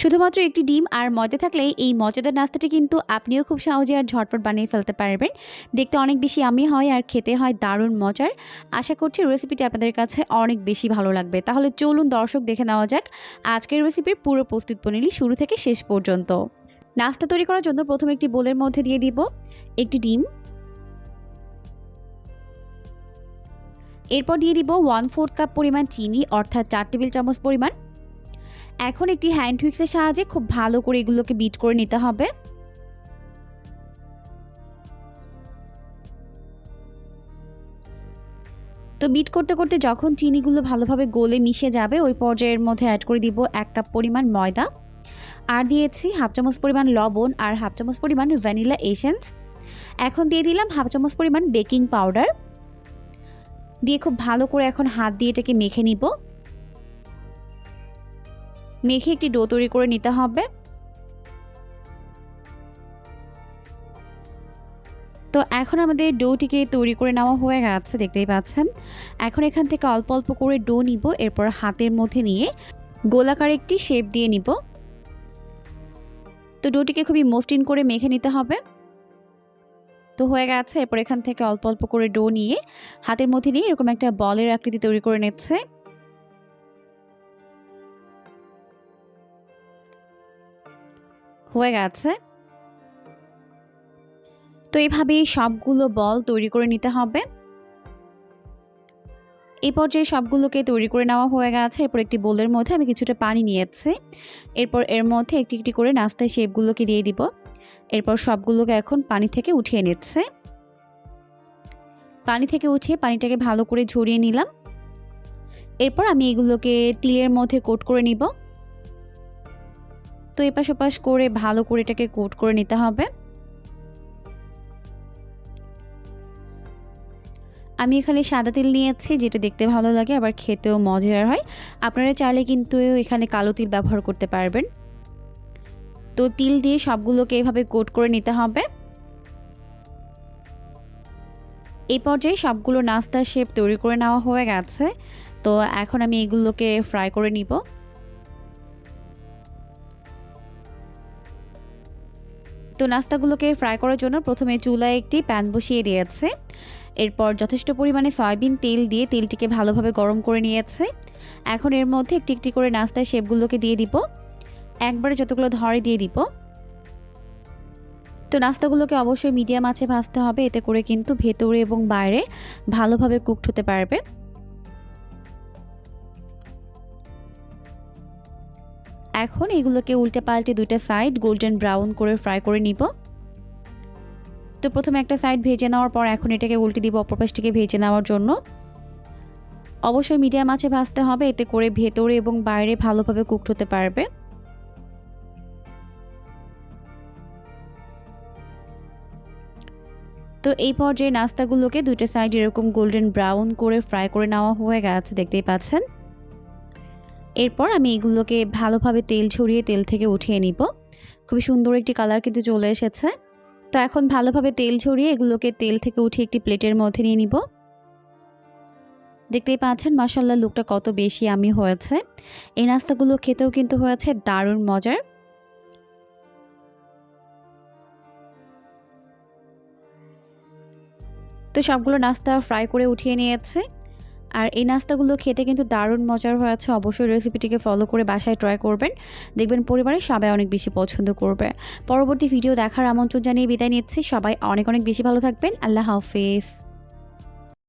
শুধুমাত্র একটি ডিম আর ময়দা থাকলেই এই মজাদার নাস্তাটি কিন্তু আপনিও খুব সহজে আর ঝটপট বানিয়ে ফেলতে পারবেন। দেখতে অনেক বেশি আমি হয় আর খেতে হয় দারুণ মজার। আশা করছি রেসিপিটি আপনাদের কাছে অনেক বেশি ভালো লাগবে। তাহলে চলুন দর্শক দেখে নেওয়া যাক আজকের রেসিপির পুরো প্রস্তুত প্রণালী শুরু থেকে শেষ পর্যন্ত। নাস্তা তৈরি করার জন্য প্রথমে একটি বোলের মধ্যে দিয়ে দিব একটি ডিম। এরপর দিয়ে দিব ওয়ান ফোর্থ কাপ পরিমাণ চিনি, অর্থাৎ চার টেবিল চামচ পরিমাণ এখন একটি হ্যান্ড হুইক্সের সাহায্যে খুব ভালো করে এগুলোকে বিট করে নিতে হবে। তো বিট করতে করতে যখন চিনিগুলো ভালোভাবে গলে মিশে যাবে, ওই পর্যায়ের মধ্যে অ্যাড করে দিব এক কাপ পরিমাণ ময়দা। আর দিয়েছি হাফ চামচ পরিমাণ লবণ আর হাফ চামচ পরিমাণ ভ্যানিলা এসেন্স এখন দিয়ে দিলাম হাফ চামচ পরিমাণ বেকিং পাউডার দিয়ে খুব ভালো করে এখন হাত দিয়ে এটাকে মেখে নিব। মেখে একটি ডো তৈরি করে নিতে হবে। তো এখন আমাদের ডোটিকে তৈরি করে নেওয়া হয়ে গেছে, দেখতেই পাচ্ছেন। এখন এখান থেকে অল্প অল্প করে ডো নিব, এরপর হাতের মধ্যে নিয়ে গোলাকার একটি শেপ দিয়ে নিব। তো ডোটিকে খুবই মসৃণ করে মেখে নিতে হবে। তো হয়ে গেছে, এরপর এখান থেকে অল্প অল্প করে ডো নিয়ে হাতের মধ্যে নিয়ে এরকম একটা বলের আকৃতি তৈরি করে নিচ্ছে। হয়ে গেছে। তো এইভাবেই সবগুলো বল তৈরি করে নিতে হবে। এই পর্যায়ে সবগুলোকে তৈরি করে নেওয়া হয়ে গেছে। এরপর একটি বোলের মধ্যে আমি কিছুটা পানি নিয়েছি। এরপর এর মধ্যে একটি একটি করে নাস্তায় শেপগুলোকে দিয়ে দিব। এরপর সবগুলোকে এখন পানি থেকে উঠিয়ে নিচ্ছে। পানি থেকে উঠিয়ে পানিটাকে ভালো করে ঝরিয়ে নিলাম। এরপর আমি এগুলোকে তিলের মধ্যে কোট করে নিব। তো এপাশ ওপাশ করে ভালো করে এটাকে কোট করে নিতে হবে। আমি এখানে সাদা তিল নিয়েছি, যেটা দেখতে ভালো লাগে, আবার খেতেও মজার হয়। আপনারা চাইলে কিন্তু এখানে কালো তিল ব্যবহার করতে পারবেন। তো তিল দিয়ে সবগুলোকে এভাবে কোট করে নিতে হবে। এই পর্যায়ে সবগুলো নাস্তার শেপ তৈরি করে নেওয়া হয়ে গেছে। তো এখন আমি এগুলোকে ফ্রাই করে নিব। তো নাস্তাগুলোকে ফ্রাই করার জন্য প্রথমে চুলায় একটি প্যান বসিয়ে দিয়েছে। এরপর যথেষ্ট পরিমাণে সয়াবিন তেল দিয়ে তেলটিকে ভালোভাবে গরম করে নিয়েছে। এখন এর মধ্যে একটি একটি করে নাস্তায় শেপগুলোকে দিয়ে দিব। একবারে যতগুলো ধরে দিয়ে দিব। তো নাস্তাগুলোকে অবশ্যই মিডিয়াম আছে ভাজতে হবে, এতে করে কিন্তু ভেতরে এবং বাইরে ভালোভাবে কুকড হতে পারবে। এখন এগুলোকে উল্টে পাল্টে দুইটা সাইড গোল্ডেন ব্রাউন করে ফ্রাই করে নিব। তো প্রথমে একটা সাইড ভেজে নেওয়ার পর এখন এটাকে উল্টে দিব অপর পাশটিকে ভেজে নেওয়ার জন্য। অবশ্যই মিডিয়াম আছে ভাজতে হবে, এতে করে ভেতরে এবং বাইরে ভালোভাবে কুকড হতে পারবে। তো এই পর্যায়ে নাস্তাগুলোকে দুইটা সাইড এরকম গোল্ডেন ব্রাউন করে ফ্রাই করে নেওয়া হয়ে গেছে, দেখতেই পাচ্ছেন। এরপর আমি এগুলোকে ভালোভাবে তেল ছড়িয়ে তেল থেকে উঠিয়ে নিব। খুবই সুন্দর একটি কালার কিন্তু চলে এসেছে। তো এখন ভালোভাবে তেল ছড়িয়ে এগুলোকে তেল থেকে উঠিয়ে একটি প্লেটের মধ্যে নিয়ে নিব। দেখতেই পাচ্ছেন মাসাল্লাহ লুকটা কত বেশি আমি হয়েছে। এই নাস্তাগুলো খেতেও কিন্তু হয়েছে দারুণ মজার। তো সবগুলো নাস্তা ফ্রাই করে উঠিয়ে নিয়েছে। আর এই নাস্তাগুলো খেতে কিন্তু দারুণ মজার হয়েছে অবশ্যই রেসিপিটিকে ফলো করে বাসায় ট্রাই করবেন। দেখবেন পরিবারের সবাই অনেক বেশি পছন্দ করবে। পরবর্তী ভিডিও দেখার আমন্ত্রণ জানিয়ে বিদায় নিচ্ছি। সবাই অনেক অনেক বেশি ভালো থাকবেন। আল্লাহ হাফেজ।